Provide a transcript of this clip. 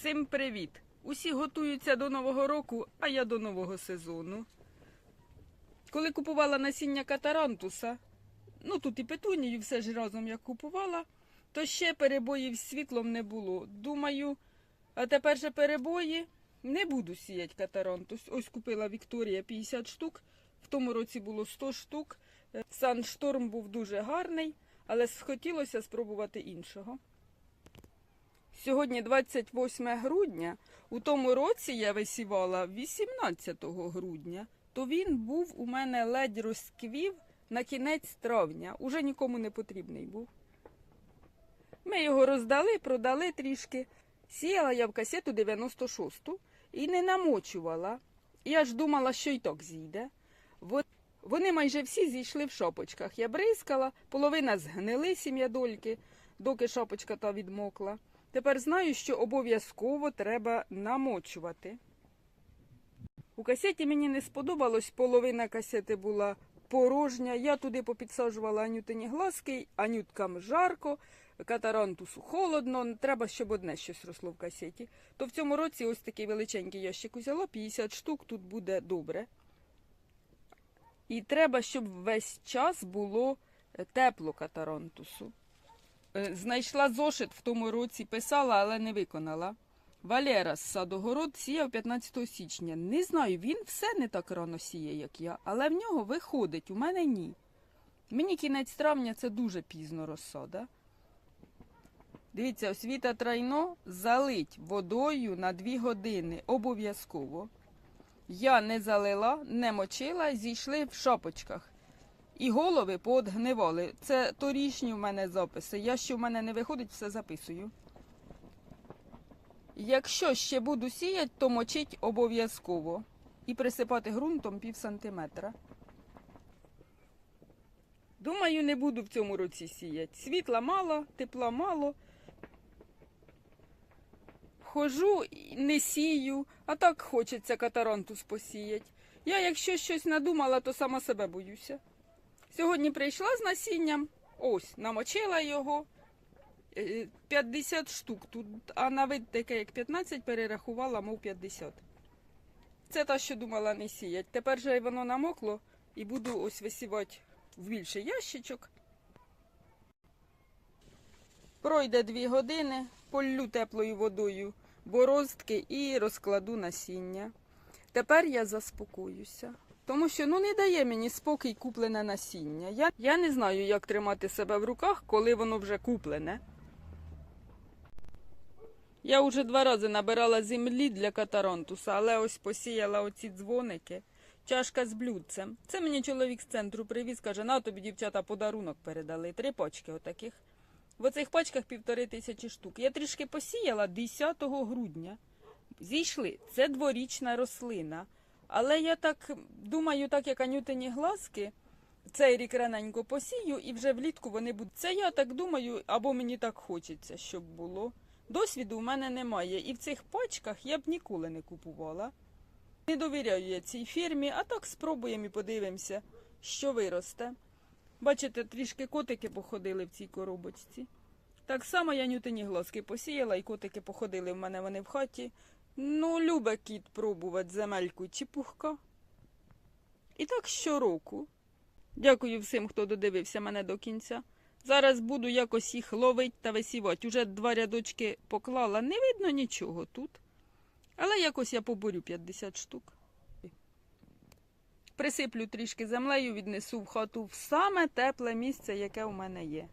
Всім привіт! Усі готуються до Нового року, а я до нового сезону. Коли купувала насіння катарантуса, ну тут і петунію, все ж разом я купувала, то ще перебоїв з світлом не було. Думаю, а тепер же перебої не буду сіяти катарантус. Ось купила Вікторія 50 штук, в тому році було 100 штук. Саншторм був дуже гарний, але схотілося спробувати іншого. Сьогодні 28 грудня. У тому році я висівала 18 грудня, то він був у мене ледь розквів на кінець травня. Уже нікому не потрібний був. Ми його роздали, продали трішки. Сіяла я в касету 96-ту і не намочувала. Я ж думала, що й так зійде. Во- Вони майже всі зійшли в шапочках. Я бризкала, половина згнили сім'ядольки, доки шапочка та відмокла. Тепер знаю, що обов'язково треба намочувати. У касеті мені не сподобалось, половина касети була порожня. Я туди попідсаджувала анютині глазки, анюткам жарко, катарантусу холодно. Треба, щоб одне щось росло в касеті. То в цьому році ось такий величенький ящик узяла, 50 штук, тут буде добре. І треба, щоб весь час було тепло катарантусу. Е, Знайшла зошит в тому році, писала, але не виконала. Валера з садогород сіяв 15 січня. Не знаю, він все не так рано сіє, як я, але в нього виходить, у мене ні. Мені кінець травня це дуже пізно розсада. Дивіться, освіта трайно залить водою на 2 години обов'язково. Я не залила, не мочила, зійшли в шапочках. І голови поодгнивали. Це торішні в мене записи. Я що в мене не виходить, все записую. Якщо ще буду сіяти, то мочить обов'язково. І присипати ґрунтом пів сантиметра. Думаю, не буду в цьому році сіяти. Світла мало, тепла мало. Хожу і не сію, а так хочеться катарантус посіяти. Я, якщо щось надумала, то сама себе боюся. Сьогодні прийшла з насінням, ось, намочила його. Е, 50 штук тут, а на вид таке, як 15, перерахувала, мов 50. Це та, що думала не сіять. Тепер же воно намокло і буду ось висівати в більший ящичок. Пройде 2 години, поллю теплою водою бороздки і розкладу насіння. Тепер я заспокоюся. Тому що ну не дає мені спокій куплене насіння. Я, я не знаю, як тримати себе в руках, коли воно вже куплене. Я вже два рази набирала землі для катарантуса, але ось посіяла оці дзвоники. Чашка з блюдцем. Це мені чоловік з центру привіз, каже, на тобі дівчата подарунок передали. Три пачки отаких. В оцих пачках півтори тисячі штук. Я трішки посіяла 10 грудня. Зійшли. Це дворічна рослина. Але я так думаю, так як анютині глазки, цей рік раненько посію, і вже влітку вони будуть. Це я так думаю, або мені так хочеться, щоб було. Досвіду в мене немає. І в цих пачках я б ніколи не купувала. Не довіряю я цій фірмі, а так спробуємо і подивимося, що виросте. Бачите, трішки котики походили в цій коробочці. Так само я нютині глазки посіяла, і котики походили в мене вони в хаті. Ну, любе кіт пробувати земельку чи пухка. І так щороку. Дякую всім, хто додивився мене до кінця. Зараз буду якось їх ловити та висівати. Уже два рядочки поклала, не видно нічого тут. Але якось я поборю 50 штук. Присиплю трішки землею, віднесу в хату в саме тепле місце, яке у мене є.